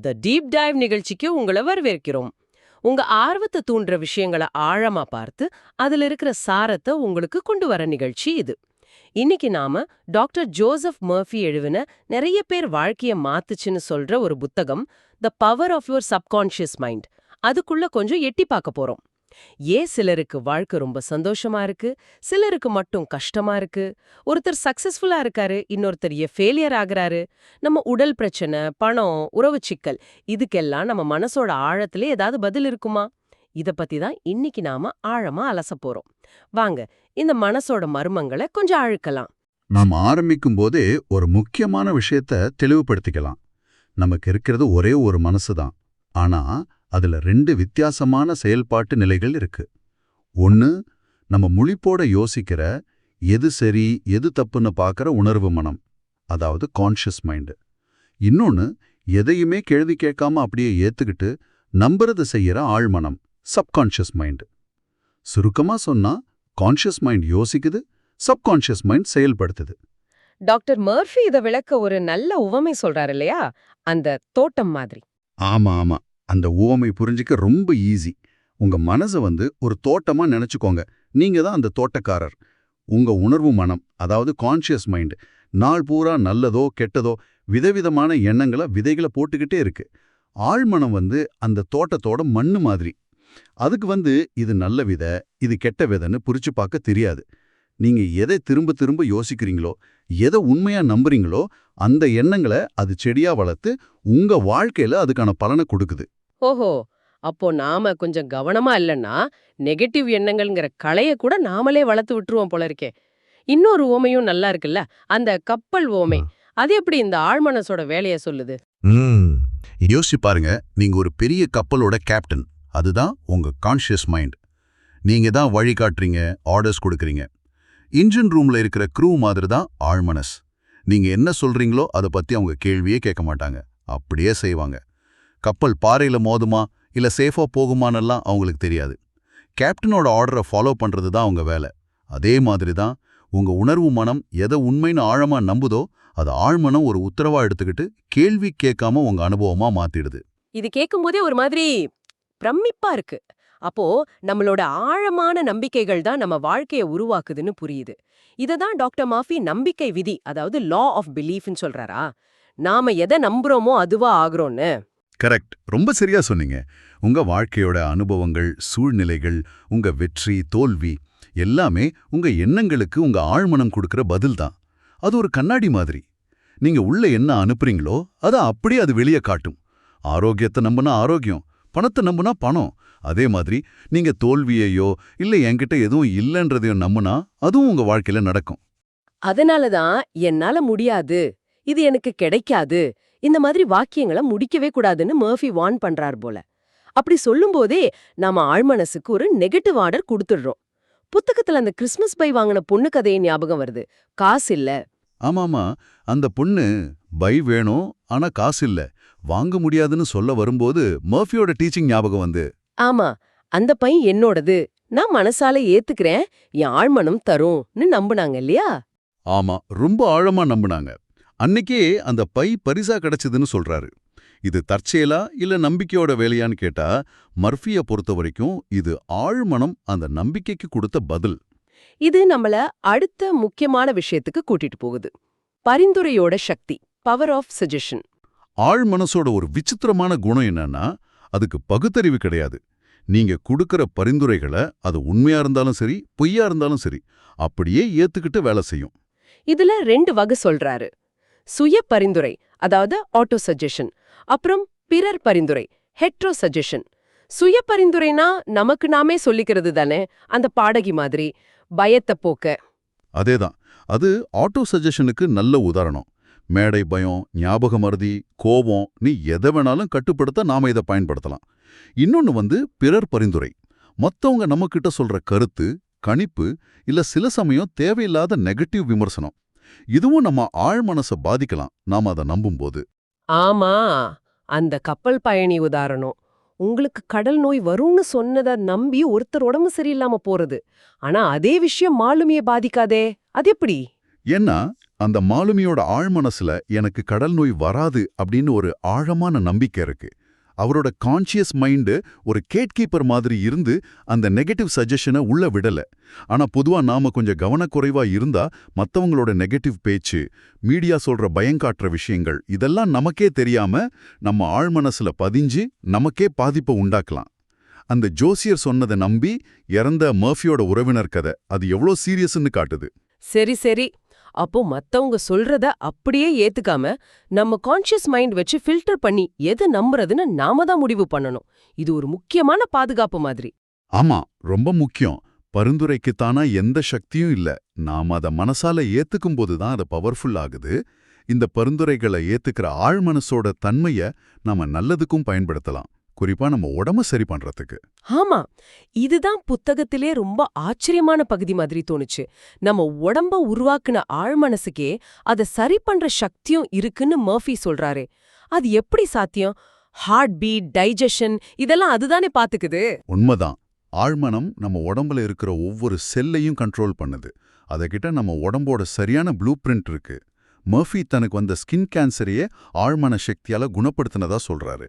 The deep dive நிகழ்ச்சிக்கு உங்களை வரவேற்கிறோம். உங்க ஆர்வத்தை தூண்டுற விஷயங்களை ஆழமா பார்த்து அதுல இருக்கிற சாரத்தை உங்களுக்கு கொண்டு வர நிகழ்ச்சி இது. இன்னைக்கு நாம டாக்டர் ஜோசப் மர்ஃபி எழுவின நிறைய பேர் வாழ்க்கைய மாத்துச்சுன்னு சொல்ற ஒரு புத்தகம் the power of your subconscious mind அதுக்குள்ள கொஞ்சம் எட்டி பார்க்க போறோம். ஏன் சிலருக்கு வாழ்க்கை ரொம்ப சந்தோஷமா இருக்கு? சிலருக்கு மட்டும் கஷ்டமா இருக்கு? ஒருத்தர் சக்சஸ்ஃபுல்லா இருக்காரு இன்னொருத்தர் ஏன் ஃபெயிலியர் ஆகுறாரு? நம்ம உடல் பிரச்சனை பணம் உறவு சிக்கல் இதுக்கெல்லாம் நம்ம மனசோட ஆழத்துல ஏதாவது பதில் இருக்குமா? இத பத்தி தான் இன்னைக்கு நாம ஆழமா அலச போறோம். வாங்க இந்த மனசோட மர்மங்களை கொஞ்சம் அழுக்கலாம். நாம் ஆரம்பிக்கும் போதே ஒரு முக்கியமான விஷயத்த தெளிவுபடுத்திக்கலாம். நமக்கு இருக்கிறது ஒரே ஒரு மனசு தான். ஆனா அதுல ரெண்டு வித்தியாசமான செயல்பாட்டு நிலைகள் இருக்கு. ஒன்னு நம்ம முழிப்போட யோசிக்கிற எது சரி எது தப்புன்னு பார்க்கற உணர்வு மனம் அதாவது கான்ஷியஸ் மைண்டு இன்னொன்னு எதையுமே கேள்வி கேட்காம அப்படியே ஏத்துக்கிட்டு நம்புறது செய்யற ஆழ்மனம் சப்கான்ஷியஸ் மைண்டு சுருக்கமா சொன்னா கான்ஷியஸ் மைண்ட் யோசிக்குது சப்கான்ஷியஸ் மைண்ட் செயல்படுத்துது. டாக்டர் மர்ஃபி இத விளக்க ஒரு நல்ல உவமை சொல்றாரு இல்லையா? அந்த தோட்டம் மாதிரி. ஆமா ஆமா. அந்த உவமை புரிஞ்சிக்க ரொம்ப ஈஸி உங்க மனசை வந்து ஒரு தோட்டமா நினைச்சுக்கோங்க. நீங்க தான் அந்த தோட்டக்காரர். உங்க உணர்வு மனம் அதாவது கான்ஷியஸ் மைண்ட் நாள் பூரா நல்லதோ கெட்டதோ விதவிதமான எண்ணங்களை விதைகளை போட்டுக்கிட்டே இருக்கு. ஆழ்மனம் வந்து அந்த தோட்டத்தோட மண்ணு மாதிரி. அதுக்கு வந்து இது நல்ல விதை இது கெட்ட விதைன்னு புரிச்சு பார்க்க தெரியாது. நீங்க எதை திரும்ப திரும்ப யோசிக்கிறீங்களோ எதை உண்மையா நம்புறீங்களோ அந்த எண்ணங்களை அது செடியா வளர்த்து உங்க வாழ்க்கையில அதுக்கான பலனை கொடுக்குது. ஓஹோ! அப்போ நாம கொஞ்சம் கவனமா இல்லைன்னா நெகட்டிவ் எண்ணங்கள்ங்கிற களைய கூட நாமளே வளர்த்து விட்டுருவோம் போல இருக்கே இன்னொரு ஓமையும் நல்லா இருக்குல்ல? அந்த கப்பல் ஓமை. அது எப்படி இந்த ஆழ்மனசோட வேலைய சொல்லுது? ம். யோசிச்சு பாருங்க. நீங்க ஒரு பெரிய கப்பலோட கேப்டன். அதுதான் உங்க கான்ஷியஸ் மைண்ட். நீங்க தான் வழி காட்டுறீங்க ஆர்டர்ஸ் கொடுக்குறீங்க. இன்ஜின் ரூம்ல இருக்கிற க்ரூ மாதிரி தான் ஆழ்மனஸ். நீங்க என்ன சொல்றீங்களோ அதை பத்தி அவங்க கேள்வியே கேட்க மாட்டாங்க. அப்படியே செய்வாங்க. கப்பல் பாறையில் மோதுமா இல்ல சேஃபா போகுமானெல்லாம் அவங்களுக்கு தெரியாது. கேப்டனோட ஆர்டரை ஃபாலோ பண்றது தான் அவங்க வேலை. அதே மாதிரி தான் உங்க உணர்வு மனம் எதை உண்மைன்னு ஆழமா நம்புதோ அது ஆழ்மனம் ஒரு உத்தரவா எடுத்துக்கிட்டு கேள்வி கேட்காம உங்க அனுபவமா மாத்திடுது. இது கேட்கும்போதே ஒரு மாதிரி பிரமிப்பா இருக்கு. அப்போ நம்மளோட ஆழமான நம்பிக்கைகள் தான் நம்ம வாழ்க்கைய உருவாக்குதுன்னு புரியுது. இதை தான் டாக்டர் மாஃபி நம்பிக்கை விதி அதாவது லா ஆஃப் பிலீஃப்னு சொல்றாரா? நாம எதை நம்புறோமோ அதுவா ஆகுறோம்னு கரெக்ட் ரொம்ப சரியா சொன்னீங்க. உங்க வாழ்க்கையோட அனுபவங்கள் சூழ்நிலைகள் உங்க வெற்றி தோல்வி எல்லாமே உங்க எண்ணங்களுக்கு உங்க ஆழ்மனம் கொடுக்கிற பதில் தான். அது ஒரு கண்ணாடி மாதிரி. நீங்க உள்ள என்ன அனுப்புறீங்களோ அதை அப்படியே அது வெளியே காட்டும். ஆரோக்கியத்தை நம்புனா ஆரோக்கியம் பணத்தை நம்புனா பணம். அதே மாதிரி நீங்க தோல்வியையோ இல்ல என்கிட்ட எதுவும் இல்லைன்றதையோ நம்புனா அதுவும் உங்க வாழ்க்கையில நடக்கும். அதனால தான் என்னால முடியாது. இது எனக்கு கிடைக்காது. இந்த மாதிரி வாக்கியங்களை முடிக்கவே கூடாதுன்னு மர்ஃபி வார்ன் பண்றார் போல. அப்படி சொல்லும்போதே நாம ஆழ்மனசுக்கு ஒரு நெகட்டிவ் ஆர்டர் கொடுத்துடுறோம். புத்தகத்துல அந்த கிறிஸ்மஸ் பை வாங்கின பொண்ணு கதையை ஞாபகம் வருது. காசு இல்ல. ஆமாமா அந்த பொண்ணு பை வேணும் ஆனா காசு இல்ல. வாங்க முடியாதுன்னு சொல்ல வரும்போது மர்ஃபியோட டீச்சிங் ஞாபகம் வந்து. ஆமா அந்த பையன் என்னோடது. நான் மனசால ஏத்துக்கிறேன் என் ஆழ்மனம் தரும்னு நம்புனாங்க இல்லையா? ஆமா ரொம்ப ஆழமா நம்புனாங்க. அன்னைக்கே அந்த பை பரிசா கிடைச்சதுன்னு சொல்றாரு. இது தற்செயலா இல்ல நம்பிக்கையோட வேலையான்னு கேட்டா மர்ஃபிய பொறுத்த வரைக்கும் இது ஆழ்மனம் அந்த நம்பிக்கைக்கு கொடுத்த பதில். இது நம்மள அடுத்த முக்கியமான விஷயத்துக்கு கூட்டிட்டு போகுது. பரிந்துரையோட சக்தி பவர் ஆஃப் சஜஷன் ஆழ் மனசோட ஒரு விசித்திரமான குணம் என்னன்னா அதுக்கு பகுத்தறிவு கிடையாது. நீங்க கொடுக்கற பரிந்துரைகளை அது உண்மையா இருந்தாலும் சரி பொய்யா இருந்தாலும் சரி அப்படியே ஏத்துக்கிட்டு வேலை செய்யும். இதுல ரெண்டு வகை சொல்றாரு. சுய பரிந்துரை அதாவது ஆட்டோ சஜஷன் அப்புறம் பிறர் பரிந்துரை ஹெட்ரோ சஜஷன் சுய பரிந்துரைனா நமக்கு நாமே சொல்லிக்கிறது தானே அந்த பாடகி மாதிரி பயத்தை போக்க. அதேதான். அது ஆட்டோ சஜஷனுக்கு நல்ல உதாரணம். மேடை பயம் ஞாபக மருதி கோபம் நீ எதை வேணாலும் கட்டுப்படுத்த நாம இதை பயன்படுத்தலாம். இன்னொன்னு வந்து பிறர் பரிந்துரை. மத்தவங்க நம்மக்கிட்ட சொல்ற கருத்து கணிப்பு இல்ல சில சமயம் தேவையில்லாத நெகட்டிவ் விமர்சனம். இதுவும் நம்ம ஆழ் மனசை பாதிக்கலாம் நாம அதை நம்பும்போது. ஆமா அந்த கப்பல் பயணி உதாரணம். உங்களுக்கு கடல் நோய் வரும்னு சொன்னத நம்பி ஒருத்தர் உடம்பு சரியில்லாம போறது. ஆனா அதே விஷயம் மாலுமிய பாதிக்காதே அது எப்படி? ஏன்னா அந்த மாலுமியோட ஆழ்மனசுல எனக்கு கடல் நோய் வராது அப்படின்னு ஒரு ஆழமான நம்பிக்கை இருக்கு. அவரோட கான்ஷியஸ் மைண்டு ஒரு கேட்கீப்பர் மாதிரி இருந்து அந்த நெகட்டிவ் சஜஷனை உள்ள விடல. ஆனா பொதுவா நாம கொஞ்சம் கவனக்குறைவா இருந்தா மத்தவங்களோட நெகட்டிவ் பேச்சு மீடியா சொல்ற பயங்காட்டுற விஷயங்கள் இதெல்லாம் நமக்கே தெரியாம நம்ம ஆழ்மனசுல பதிஞ்சு நமக்கே பாதிப்பை உண்டாக்கலாம். அந்த ஜோசியர் சொன்னதை நம்பி இறந்த மர்ஃபியோட உறவினர் கதை அது எவ்வளோ சீரியஸ்னு காட்டுது. சரி சரி. அப்போ மத்தவங்க சொல்றத அப்படியே ஏத்துக்காம நம்ம கான்ஷியஸ் மைண்ட் வச்சு ஃபில்டர் பண்ணி எது நம்புறதுன்னு நாம தான் முடிவு பண்ணணும். இது ஒரு முக்கியமான பாதுகாப்பு மாதிரி. ஆமா ரொம்ப முக்கியம். பரிந்துரைக்குத்தானா எந்த சக்தியும் இல்ல. நாம அத மனசால ஏத்துக்கும் போது தான் அது பவர்ஃபுல் ஆகுது. இந்த பரிந்துரைகளை ஏத்துக்கிற ஆழ்மனசோட தன்மைய நாம நல்லதுக்கும் பயன்படுத்தலாம். குறிப்பா நம்ம உடம்ப சரி பண்றதுக்கு. ஆமா இதுதான் புத்தகத்திலே ரொம்ப ஆச்சரியமான பகுதி மாதிரி தோணுச்சு. நம்ம உடம்ப உருவாக்குன ஆழ்மனசுக்கே அதை சரி பண்ற சக்தியும் இருக்குன்னு மர்ஃபி சொல்றாரே. அது எப்படி சாத்தியம்? ஹார்ட் பீட் டைஜஷன் இதெல்லாம் அதுதானே பாத்துக்குது? உண்மைதான். ஆழ்மனம் நம்ம உடம்புல இருக்கிற ஒவ்வொரு செல்லையும் கண்ட்ரோல் பண்ணுது. அதகிட்ட நம்ம உடம்போட சரியான ப்ளூ பிரிண்ட் இருக்கு. மர்ஃபி தனக்கு வந்த ஸ்கின் கேன்சரையே ஆழ்மன சக்தியால குணப்படுத்தினதா சொல்றாரு.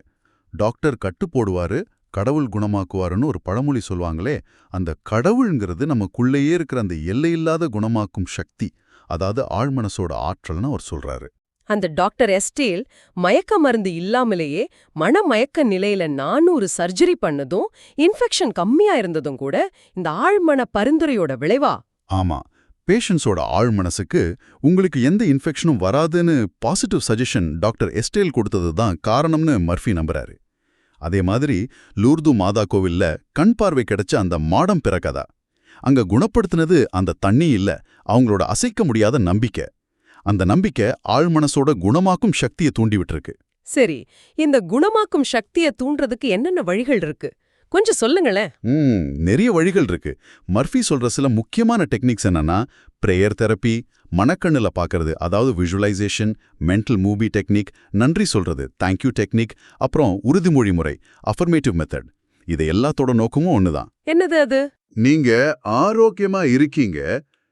டாக்டர் கட்டு போடுவாரு கடவுள் குணமாக்குவாருன்னு ஒரு பழமொழி சொல்லுவாங்களே அந்த கடவுள்ங்கிறது நமக்குள்ளேயே இருக்கிற அந்த எல்லையில்லாத குணமாக்கும் சக்தி அதாவது ஆழ்மனசோட ஆற்றல்னு அவர் சொல்றாரு. அந்த டாக்டர் எஸ்டேல் மயக்க மருந்து இல்லாமலேயே மனமயக்க நிலையில நானூறு சர்ஜரி பண்ணதும் இன்ஃபெக்ஷன் கம்மியா இருந்ததும் கூட இந்த ஆழ்மன பரிந்துரையோட விளைவா? ஆமா பேஷண்ட்ஸோட ஆழ்மனசுக்கு உங்களுக்கு எந்த இன்ஃபெக்ஷனும் வராதுன்னு பாசிட்டிவ் சஜஷன் டாக்டர் எஸ்டேல் கொடுத்தது தான் காரணம்னு மர்ஃபி நம்புறாரு. அதே மாதிரி லூர்து மாதா கோவில்ல கண் பார்வை கிடைச்ச அந்த மாடம் பிறக்கதா அங்க குணப்படுத்தினது அந்த தண்ணி இல்ல அவங்களோட அசைக்க முடியாத நம்பிக்கை. அந்த நம்பிக்கை ஆழ்மனசோட குணமாக்கும் சக்தியை தூண்டிவிட்டிருக்கு. சரி இந்த குணமாக்கும் சக்தியை தூண்டுறதுக்கு என்னென்ன வழிகள் இருக்கு? கொஞ்சம் சொல்லுங்களேன். ம் நிறைய வழிகள் இருக்கு. மர்ஃபி சொல்ற சில முக்கியமான டெக்னிக்ஸ் என்னன்னா பிரேயர் தெரப்பி மனக்கண்ணுல பார்க்கறது அதாவது விஷுவலைசேஷன் மென்டல் மூவி டெக்னிக் நன்றி சொல்றது தேங்க்யூ டெக்னிக் அப்புறம் உறுதிமொழி முறை அஃபர்மேட்டிவ் மெத்தட் இது எல்லாத்தோட நோக்கமும் ஒண்ணுதான். என்னது அது? நீங்க ஆரோக்கியமா இருக்கீங்க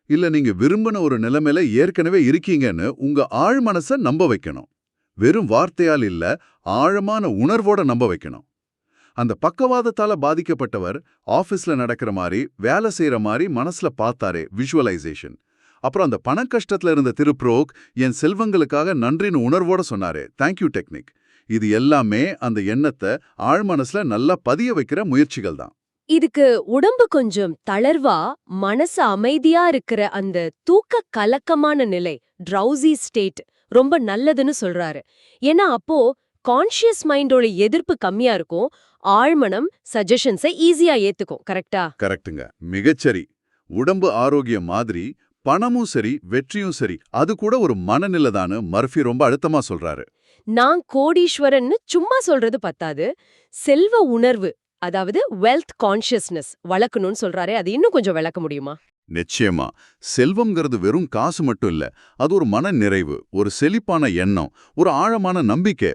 இல்ல நீங்க விரும்பின ஒரு நிலைமையில ஏற்கனவே இருக்கீங்கன்னு உங்க ஆழ் மனச நம்ப வைக்கணும். வெறும் வார்த்தையால் இல்ல ஆழமான உணர்வோட நம்ப வைக்கணும். அந்த பக்கவாதத்தால பாதிக்கப்பட்டவர் ஆபீஸ்ல நடக்கிற மாதிரி வேலை செய்யற மாதிரி மனசுல பார்த்தாரே விஷுவலைசேஷன் அப்புறம் அந்த பண கஷ்டத்துல இருந்த திருப்ரோக் என் செல்வங்களுக்காக நன்றின்னு உணர்வோட சொன்னாரே தேங்க்யூ டெக்னிக் இது எல்லாமே அந்த எண்ணத்தை ஆழ்மனசுல நல்லா பதிய வைக்கிற முயற்சிகள் தான். இதுக்கு உடம்பு கொஞ்சம் தளர்வா மனசு அமைதியா இருக்கிற அந்த தூக்க கலக்கமான நிலை ட்ரௌசி ஸ்டேட் ரொம்ப நல்லதுன்னு சொல்றாரு. ஏன்னா அப்போ கான்ஷியஸ் மைண்டோட எதிர்ப்பு கம்மியா இருக்கும் ஆழ்மனம் சஜஷன்ஸை ஈஸியா ஏத்துக்கும் கரெக்டா கரெக்ட்டுங்க. மிகச்சரி. உடம்பு ஆரோக்கியம் மாதிரி பணமும் சரி வெற்றியும் சரி அது கூட ஒரு மனநிலை தானு மர்ஃபி ரொம்ப அழுத்தமா சொல்றாரு. நான் கோடீஸ்வரன்னு சும்மா சொல்றது பத்தாது. செல்வ உணர்வு அதாவது வெல்த் கான்ஷியஸ்னஸ் வளர்க்கணும்னு சொல்றாரே அது இன்னும் கொஞ்சம் விளக்க முடியுமா? நிச்சயமா. செல்வம்ங்கிறது வெறும் காசு மட்டும் இல்ல அது ஒரு மன நிறைவு ஒரு செழிப்பான எண்ணம் ஒரு ஆழமான நம்பிக்கை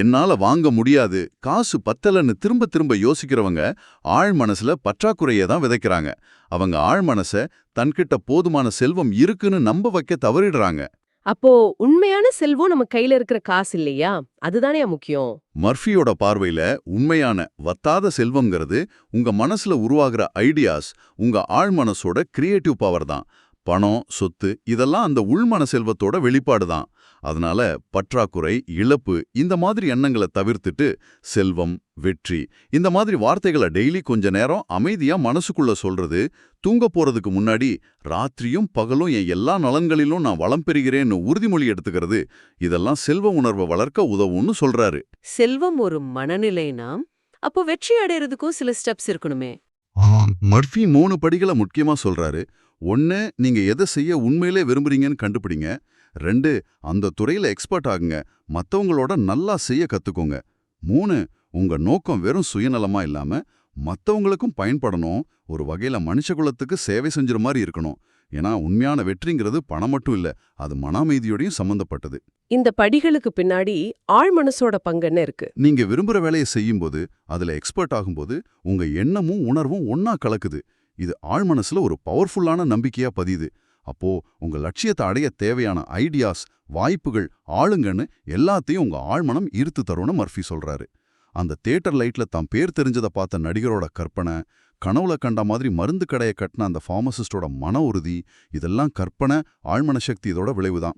என்னால வாங்க முடியாது. காசு பத்தலன்னு திரும்ப திரும்ப யோசிக்கிறவங்க ஆழ் மனசுல பற்றாக்குறையை தான் விதைக்கிறாங்க. அவங்க ஆழ் மனச தன்கிட்ட போதுமான செல்வம் இருக்குன்னு நம்ப வைக்க தவறிடுறாங்க. அப்போ உண்மையான செல்வம் நம்ம கையில இருக்கிற காசு இல்லையா? அதுதானே முக்கியம். மர்ஃபியோட பார்வையில உண்மையான வத்தாத செல்வம்ங்கிறது உங்க மனசுல உருவாகிற ஐடியாஸ் உங்க ஆழ் மனசோட கிரியேட்டிவ் பவர் தான். பணம் சொத்து இதெல்லாம் அந்த உள்மன செல்வத்தோட வெளிப்பாடு தான் அதனால பற்றாக்குறை இழப்பு இந்த மாதிரி எண்ணங்களை தவிர்த்துட்டு செல்வம் வெற்றி இந்த மாதிரி வார்த்தைகளை டெய்லி கொஞ்ச நேரம் அமைதியா மனசுக்குள்ள சொல்றது தூங்க போறதுக்கு முன்னாடி ராத்திரியும் பகலும் என் எல்லா நலன்களிலும் நான் வளம் பெறுகிறேன்னு உறுதிமொழி எடுத்துக்கிறது. இதெல்லாம் செல்வ உணர்வை வளர்க்க உதவும்னு சொல்றாரு. செல்வம் ஒரு மனநிலைனா அப்போ வெற்றி அடையறதுக்கும் சில ஸ்டெப்ஸ் இருக்கணுமே. மர்ஃபி மூணு படிகளை முக்கியமா சொல்றாரு. ஒன்னு நீங்க எதை செய்ய உண்மையிலே விரும்புறீங்கன்னு கண்டுபிடிங்க. ரெண்டு அந்த துறையில எக்ஸ்பர்ட் ஆகுங்க. மத்தவங்களோட நல்லா செய்ய கத்துக்கோங்க. மூணு உங்க நோக்கம் வெறும் சுயநலமா இல்லாம மத்தவங்களுக்கும் பயன்படணும். ஒரு வகையில மனுஷகுலத்துக்கு சேவை செஞ்சுற மாதிரி இருக்கணும். ஏன்னா உண்மையான வெற்றிங்கிறது பணம் மட்டும் இல்ல அது மன அமைதியோடையும் சம்பந்தப்பட்டது. இந்த படிகளுக்கு பின்னாடி ஆழ் மனசோட பங்குன்னு இருக்கு? நீங்க விரும்புற வேலையை செய்யும்போது அதுல எக்ஸ்பர்ட் ஆகும்போது உங்க எண்ணமும் உணர்வும் ஒன்னா கலக்குது. இது ஆழ்மனசுல ஒரு பவர்ஃபுல்லான நம்பிக்கையா பதியுது. அப்போ உங்க லட்சியத்தை அடைய தேவையான ஐடியாஸ் வாய்ப்புகள் ஆளுங்கன்னு எல்லாத்தையும் உங்க ஆழ்மனம் ஈர்த்து தரும்னு மர்ஃபி சொல்றாரு. அந்த தேட்டர் லைட்ல தான் பேர் தெரிஞ்சதை பார்த்த நடிகரோட கற்பனை கனவுல கண்ட மாதிரி மருந்து கடையை கட்டின அந்த ஃபார்மசிஸ்டோட மன உறுதி இதெல்லாம் கற்பனை ஆழ்மன சக்தி இதோட விளைவுதான்.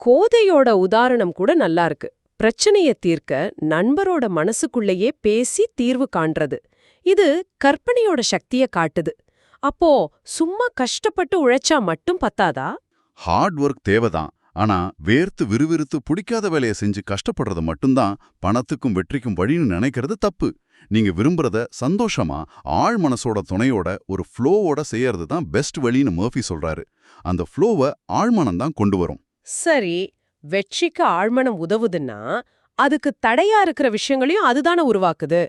கோதையோட உதாரணம் கூட நல்லா இருக்கு. பிரச்சனைய தீர்க்க நண்பரோட மனசுக்குள்ளேயே பேசி தீர்வு காண்றது. இது கற்பனையோட சக்திய காட்டுது. அப்போ சும்மா கஷ்டப்பட்டு உழைச்சா மட்டும் பத்தாதா? ஹார்ட் ஒர்க் தேவைதான். ஆனா வேர்த்து விறுவிறுத்து பிடிக்காத வேலையை செஞ்சு கஷ்டப்படுறது மட்டும்தான் பணத்துக்கும் வெற்றிக்கும் வழின்னு நினைக்கிறது தப்பு. நீங்க விரும்புறத சந்தோஷமா ஆழ் மனசோட துணையோட ஒரு ஃப்ளோவோட செய்யறது தான் பெஸ்ட் வழின்னு மர்ஃபி சொல்றாரு. அந்த ஃப்ளோவை ஆழ்மனம் தான் கொண்டு வரும். சரி வெற்றிக்கு ஆழ்மனம் உதவுதுன்னா அதுக்கு தடையா இருக்கிற விஷயங்களையும் அதுதானே உருவாக்குது.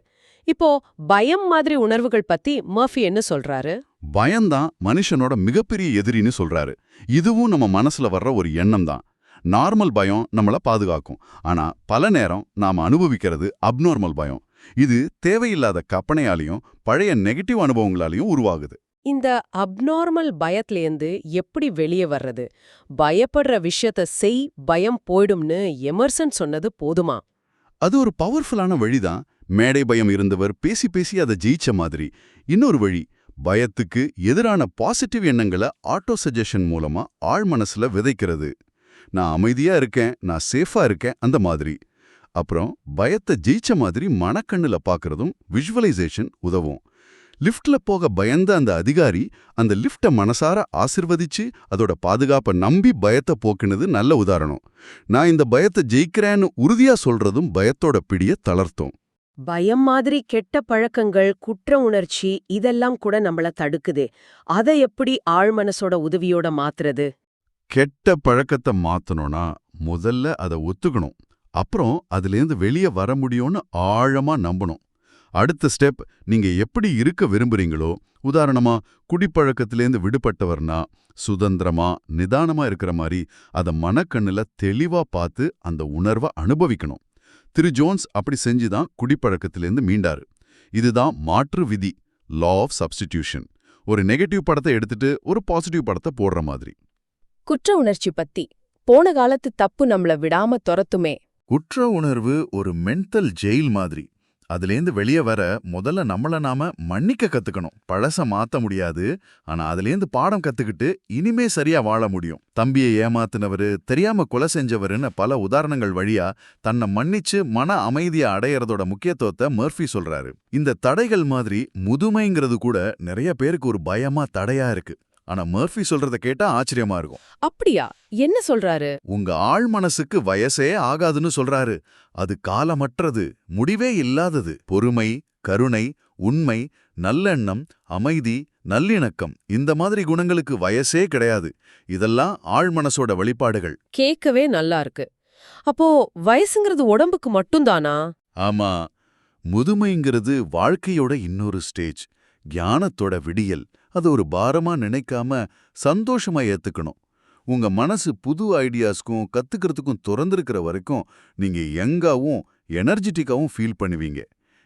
இப்போ பயம் மாதிரி உணர்வுகள் பத்தி மர்ஃபி என்ன சொல்றாரு? பயம்தான் மனுஷனோட மிகப்பெரிய எதிரின்னு சொல்றாரு. இதுவும் நம்ம மனசுல வர்ற ஒரு எண்ணம் தான் நார்மல் பயம் நம்மள பாதுகாக்கும். ஆனா பல நேரம் நாம அனுபவிக்கிறது அப்நார்மல் பயம். இது தேவையில்லாத கற்பனையாலையும் பழைய நெகட்டிவ் அனுபவங்களாலையும் உருவாகுது. இந்த அப்நார்மல் பயத்திலேந்து எப்படி வெளியே வர்றது? பயப்படுற விஷயத்த செய் பயம் போயிடும்னு எமர்சன் சொன்னது போதுமா? அது ஒரு பவர்ஃபுல்லான வழிதான். மேடை பயம் இருந்தவர் பேசி பேசி அதை ஜெயிச்ச மாதிரி. இன்னொரு வழி பயத்துக்கு எதிரான பாசிட்டிவ் எண்ணங்களை ஆட்டோ சஜஷன் மூலமா ஆழ் மனசுல விதைக்கிறது. நான் அமைதியா இருக்கேன் நான் சேஃபா இருக்கேன் அந்த மாதிரி. அப்புறம் பயத்தை ஜெயிச்ச மாதிரி மனக்கண்ணுல பாக்குறதும் விஷுவலைசேஷன் உதவும். லிஃப்ட்ல போக பயந்த அந்த அதிகாரி அந்த லிஃப்ட மனசார ஆசிர்வதிச்சு அதோட பாதுகாப்பை நம்பி பயத்தை போக்குனது நல்ல உதாரணம். நான் இந்த பயத்தை ஜெயிக்கிறேன்னு உறுதியா சொல்றதும் பயத்தோட பிடிய தளர்த்தும். பயம் மாதிரி கெட்ட பழக்கங்கள் குற்ற உணர்ச்சி இதெல்லாம் கூட நம்மள தடுக்குதே. அதை எப்படி ஆழ்மனசோட உதவியோட மாத்துறது? கெட்ட பழக்கத்தை மாத்தணும்னா முதல்ல அதை ஒத்துக்கணும். அப்புறம் அதுலேருந்து வெளியே வர முடியும்னு ஆழமா நம்பணும். அடுத்த ஸ்டெப் நீங்க எப்படி இருக்க விரும்புறீங்களோ உதாரணமா குடிப்பழக்கத்திலேருந்து விடுபட்டவர்னா சுதந்திரமா நிதானமா இருக்கிற மாதிரி அதை மனக்கண்ணுல தெளிவா பார்த்து அந்த உணர்வை அனுபவிக்கணும். திரு ஜோன்ஸ் அப்படி செஞ்சுதான் குடிப்பழக்கத்திலேருந்து மீண்டாரு. இதுதான் மாற்று விதி லா ஆஃப் சப்ஸ்டிடியூஷன் ஒரு நெகட்டிவ் படத்தை எடுத்துட்டு ஒரு பாசிட்டிவ் படத்தை போடுற மாதிரி. குற்ற உணர்ச்சி பத்தி. போன காலத்து தப்பு நம்மள விடாம துரத்துமே. குற்ற உணர்வு ஒரு மென்டல் ஜெயில் மாதிரி. அதுலேருந்து வெளியே வர முதல்ல நம்மள நாம மன்னிக்க கத்துக்கணும். பழச மாத்த முடியாது. ஆனா அதுலேருந்து பாடம் கத்துக்கிட்டு இனிமே சரியா வாழ முடியும். தம்பியை ஏமாத்துனவரு தெரியாம கொலை செஞ்சவருன்னு பல உதாரணங்கள் வழியா தன்னை மன்னிச்சு மன அமைதியை அடையறதோட முக்கியத்துவத்தை மர்ஃபி சொல்றாரு. இந்த தடைகள் மாதிரி முதுமைங்கிறது கூட நிறைய பேருக்கு ஒரு பயமா தடையா இருக்கு. ஆனா மர்ஃபி சொல்றத கேட்டா ஆச்சரியமா இருக்கும். அப்படியா? என்ன சொல்றாரு? உங்க ஆழ் மனசுக்கு வயசே ஆகாதுன்னு சொல்றாரு. அது காலமற்றது முடிவே இல்லாதது. பொறுமை கருணை உண்மை நல்லெண்ணம் அமைதி நல்லிணக்கம் இந்த மாதிரி குணங்களுக்கு வயசே கிடையாது. இதெல்லாம் ஆழ் மனசோட வெளிப்பாடுகள். கேட்கவே நல்லா இருக்கு. அப்போ வயசுங்கிறது உடம்புக்கு மட்டும்தானா? ஆமா. முதுமைங்கிறது வாழ்க்கையோட இன்னொரு ஸ்டேஜ் ஞானத்தோட விடியல். அது ஒரு பாரமா நினைக்காம சந்தோஷமா ஏத்துக்கணும். உங்க மனசு புது ஐடியாஸ்க்கும் கத்துக்கிறதுக்கும் திறந்திருக்கிற வரைக்கும் நீங்க யங்காவும் எனர்ஜெட்டிக்காவும் ஃபீல் பண்ணுவீங்க.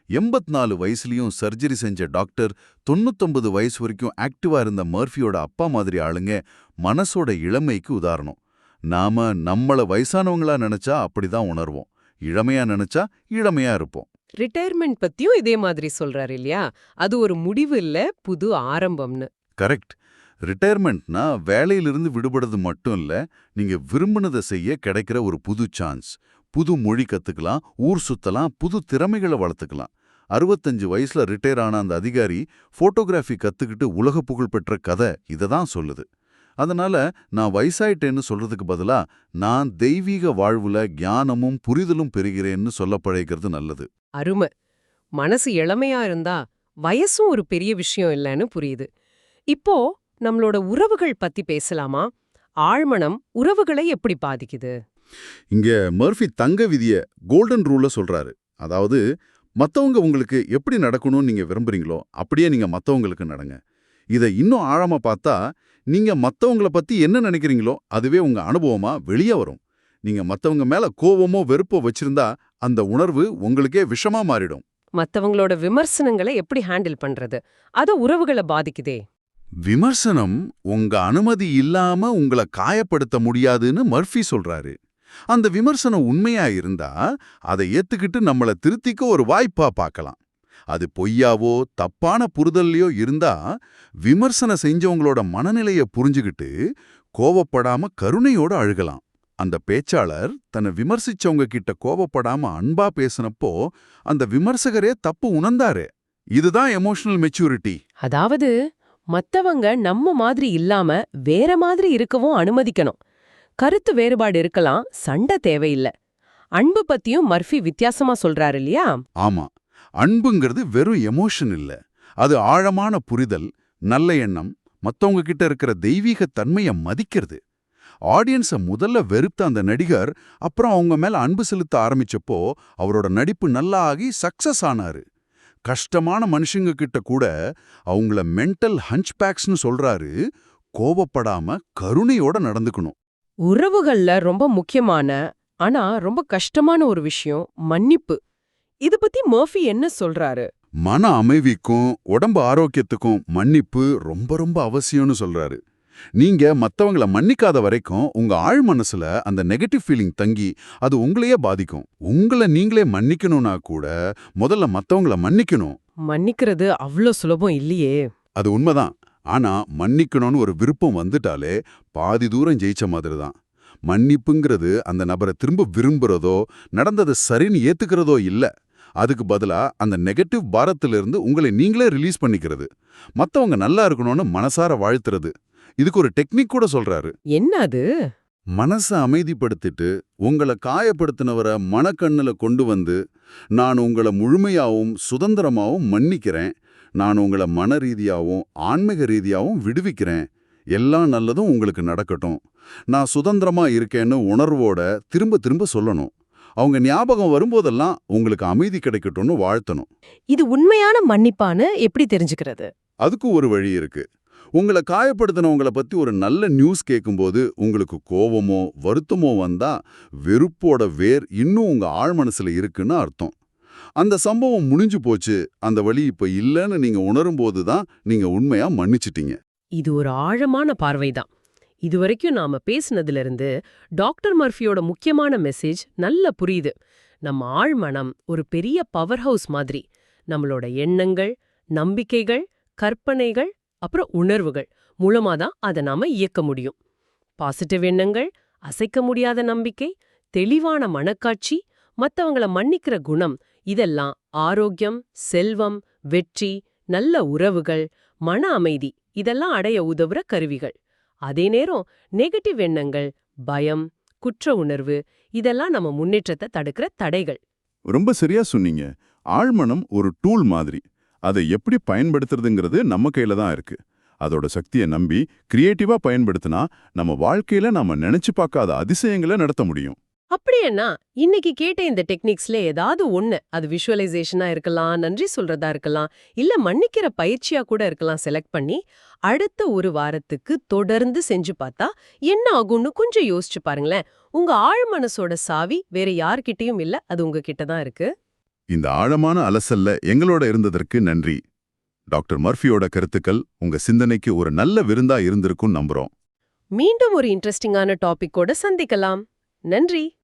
எண்பத் நாலு வயசுலயும் சர்ஜரி செஞ்ச டாக்டர் தொண்ணூத்தொன்பது வயசு வரைக்கும் ஆக்டிவா இருந்த மர்ஃபியோட அப்பா மாதிரி ஆளுங்க மனசோட இளமைக்கு உதாரணம். நாம நம்மள வயசானவங்களா நினைச்சா அப்படிதான் உணர்வோம். இளமையா நினைச்சா இளமையா இருப்போம். ரிட்டையர்மெண்ட் பத்தியும் இதே மாதிரி சொல்றாரு இல்லையா? அது ஒரு முடிவு இல்ல புது ஆரம்பம்னு. கரெக்ட் ரிட்டையர்மெண்ட்னா வேலையிலிருந்து விடுபடுறது மட்டும் இல்ல நீங்க விரும்பினதை செய்ய கிடைக்கிற ஒரு புது சான்ஸ் புது மொழி கத்துக்கலாம் ஊர் சுத்தலாம் புது திறமைகளை வளர்த்துக்கலாம். அறுபத்தஞ்சு வயசுல ரிட்டையர் ஆன அந்த அதிகாரி போட்டோகிராஃபி கத்துக்கிட்டு உலக புகழ் பெற்ற கதை இதை தான் சொல்லுது. அதனால நான் வயசாயிட்டேன்னு சொல்றதுக்கு பதிலா நான் தெய்வீக வாழ்வுல ஞானமும் புரிதலும் பெறுகிறேன்னு சொல்ல பழகிறது நல்லது. அருமை. மனசு இளமையா இருந்தா வயசும் ஒரு பெரிய விஷயம் இல்லைன்னு புரியுது. இப்போ நம்மளோட உறவுகள் பத்தி பேசலாமா? ஆழ்மனம் உறவுகளை எப்படி பாதிக்குது? இங்க மர்ஃபி தங்க விதிய கோல்டன் ரூல்ல சொல்றாரு. அதாவது மத்தவங்க உங்களுக்கு எப்படி நடக்கணும்னு நீங்க விரும்புறீங்களோ அப்படியே நீங்க மத்தவங்களுக்கு நடங்க. இதை இன்னும் ஆழமா பார்த்தா நீங்க மத்தவங்கள பத்தி என்ன நினைக்கிறீங்களோ அதுவே உங்க அனுபவமா வெளியே வரும். நீங்க மத்தவங்க மேல கோவமோ வெறுப்போ வச்சிருந்தா அந்த உணர்வு உங்களுக்கே விஷமா மாறிடும். மத்தவங்களோட விமர்சனங்களை எப்படி ஹேண்டில் பண்றது? அது உறவுகளை பாதிக்குதே. விமர்சனம் உங்க அனுமதி இல்லாம உங்களை காயப்படுத்த முடியாதுன்னு மர்ஃபி சொல்றாரு. அந்த விமர்சனம் உண்மையா இருந்தா அதை ஏத்துக்கிட்டு நம்மள திருத்திக்க ஒரு வாய்ப்பா பார்க்கலாம் அது பொய்யாவோ தப்பான புரிதல்லையோ இருந்தா விமர்சனம் செஞ்சவங்களோட மனநிலைய புரிஞ்சுகிட்டு கோவப்படாம கருணையோட அழுகலாம். அந்த பேச்சாளர் தன்னை விமர்சிச்சவங்க கிட்ட கோவப்படாம அன்பா பேசினப்போ அந்த விமர்சகரே தப்பு உணர்ந்தாரு. இதுதான் எமோஷனல் மெச்சூரிட்டி அதாவது மத்தவங்க நம்ம மாதிரி இல்லாம வேற மாதிரி இருக்கவும் அனுமதிக்கணும். கருத்து வேறுபாடு இருக்கலாம் சண்டை தேவையில்ல. அன்பு பத்தியும் மர்ஃபி வித்தியாசமா சொல்றாரு இல்லையா? ஆமா. அன்புங்கிறது வெறும் எமோஷன் இல்ல. அது ஆழமான புரிதல் நல்ல எண்ணம் மத்தவங்க கிட்ட இருக்கிற தெய்வீக தன்மையை மதிக்கிறது. ஆடியன்ஸ முதல்ல வெறுத்த அந்த நடிகர் அப்புறம் அவங்க மேல அன்பு செலுத்த ஆரம்பிச்சப்போ அவரோட நடிப்பு நல்லா ஆகி சக்சஸ் ஆனாரு. கஷ்டமான மனுஷங்க கிட்ட கூட அவங்கள மென்டல் ஹஞ்ச்பேக்ஸ்னு சொல்றாரு கோவப்படாம கருணையோட நடந்துக்கணும். உறவுகள்ல ரொம்ப முக்கியமான ஆனா ரொம்ப கஷ்டமான ஒரு விஷயம் மன்னிப்பு. இது பத்தி மர்ஃபி என்ன சொல்றாரு? மன அமைதிக்கும் உடம்பு ஆரோக்கியத்துக்கும் மன்னிப்பு ரொம்ப ரொம்ப அவசியம்னு சொல்றாரு. நீங்க மத்தவங்கள மன்னிக்காத வரைக்கும் உங்க ஆழ் மனசுல அந்த நெகட்டிவ் ஃபீலிங் தங்கி அது உங்களையே பாதிக்கும். உங்களை நீங்களே மன்னிக்கணும்னா கூட முதல்ல மத்தவங்கள மன்னிக்கணும். மன்னிக்கிறது அவ்ளோ சுலபம் இல்லையே. அது உண்மைதான். ஆனா மன்னிக்கணும்னு ஒரு விருப்பம் வந்துட்டாலே பாதி தூரம் ஜெயிச்ச மாதிரி தான் மன்னிப்புங்கிறது அந்த நபரை திரும்ப விரும்புறதோ நடந்தது சரின்னு ஏத்துக்கிறதோ இல்ல. அதுக்கு பதிலா அந்த நெகட்டிவ் பாரத்திலிருந்து உங்களை நீங்களே ரிலீஸ் பண்ணிக்கிறது. மத்தவங்க நல்லா இருக்கணும்னு மனசார வாழ்த்துறது. இதுக்கு ஒரு டெக்னிக் கூட சொல்றாரு. என்ன அது? மனசை அமைதிப்படுத்திட்டு உங்களை காயப்படுத்தினவரை மனக்கண்ணுல கொண்டு வந்து நான் உங்களை முழுமையாவும் சுதந்திரமாவும் மன்னிக்கிறேன். நான் உங்களை மன ரீதியாவும் ஆன்மீக ரீதியாவும் விடுவிக்கிறேன். எல்லாம் நல்லதும் உங்களுக்கு நடக்கட்டும். நான் சுதந்திரமா இருக்கேன்னு உணர்வோட திரும்ப திரும்ப சொல்லணும். அவங்க ஞாபகம் வரும்போதெல்லாம் உங்களுக்கு அமைதி கிடைக்கட்டும்னு வாழ்த்தணும். இது உண்மையான மன்னிப்பான்னு எப்படி தெரிஞ்சுக்கிறது? அதுக்கு ஒரு வழி இருக்கு. உங்களை காயப்படுத்தினவங்கள பத்தி ஒரு நல்ல நியூஸ் கேட்கும்போது உங்களுக்கு கோவமோ வருத்தமோ வந்தா வெறுப்போட வேர் இன்னும் உங்க ஆழ்மனசுல இருக்குன்னு அர்த்தம். அந்த சம்பவம் முடிஞ்சு போச்சு. அந்த வழி இப்ப இல்லைன்னு நீங்க உணரும்போது தான் நீங்க உண்மையா மன்னிச்சிட்டீங்க. இது ஒரு ஆழமான பார்வை தான். இதுவரைக்கும் நாம பேசினதுல இருந்து டாக்டர் மர்ஃபியோட முக்கியமான மெசேஜ் நல்லா புரியுது. நம்ம ஆழ்மனம் ஒரு பெரிய பவர் ஹவுஸ் மாதிரி. நம்மளோட எண்ணங்கள் நம்பிக்கைகள் கற்பனைகள் அப்புறம் உணர்வுகள் மூலமா தான் அதை நாம இயக்க முடியும். பாசிட்டிவ் எண்ணங்கள் அசைக்க முடியாத நம்பிக்கை தெளிவான மனக்காட்சி மத்தவங்கள மன்னிக்கிற குணம் இதெல்லாம் ஆரோக்கியம் செல்வம் வெற்றி நல்ல உறவுகள் மன அமைதி இதெல்லாம் அடைய உதவுற கருவிகள். அதே நேரம் நெகட்டிவ் எண்ணங்கள் பயம் குற்ற உணர்வு இதெல்லாம் நம்ம முன்னேற்றத்தை தடுக்கிற தடைகள். ரொம்ப சரியா சொன்னீங்க. ஆழ்மனம் ஒரு டூல் மாதிரி. அதை எப்படி பயன்படுத்துறதுங்கிறது நம்ம கையில தான் இருக்கு. அதோட சக்தியை நம்பி கிரியேட்டிவா பயன்படுத்தினா நம்ம வாழ்க்கையில நாம நினைச்சு பார்க்காத அதிசயங்களை நடத்த முடியும். அப்படியேன்னா இன்னைக்கு கேட்ட இந்த டெக்னிக்ஸ்ல ஏதாவது ஒண்ணு அது விஷுவலைசேஷனா இருக்கலாம் நன்றி சொல்றதா இருக்கலாம் இல்ல மன்னிக்கிற பயிற்சியா கூட இருக்கலாம் செலக்ட் பண்ணி அடுத்த ஒரு வாரத்துக்கு தொடர்ந்து செஞ்சு பார்த்தா என்ன ஆகும்னு கொஞ்சம் யோசிச்சு பாருங்களேன். உங்க ஆழ் மனசோட சாவி வேற யார்கிட்டயும் இல்ல அது உங்ககிட்ட தான் இருக்கு. இந்த ஆழமான அலசல்ல எங்களோட இருந்ததற்கு நன்றி. டாக்டர் மர்ஃபியோட கருத்துக்கள் உங்க சிந்தனைக்கு ஒரு நல்ல விருந்தா இருந்திருக்கும் நம்புறோம். மீண்டும் ஒரு இன்ட்ரெஸ்டிங்கான டாபிக்கோட சந்திக்கலாம். நன்றி.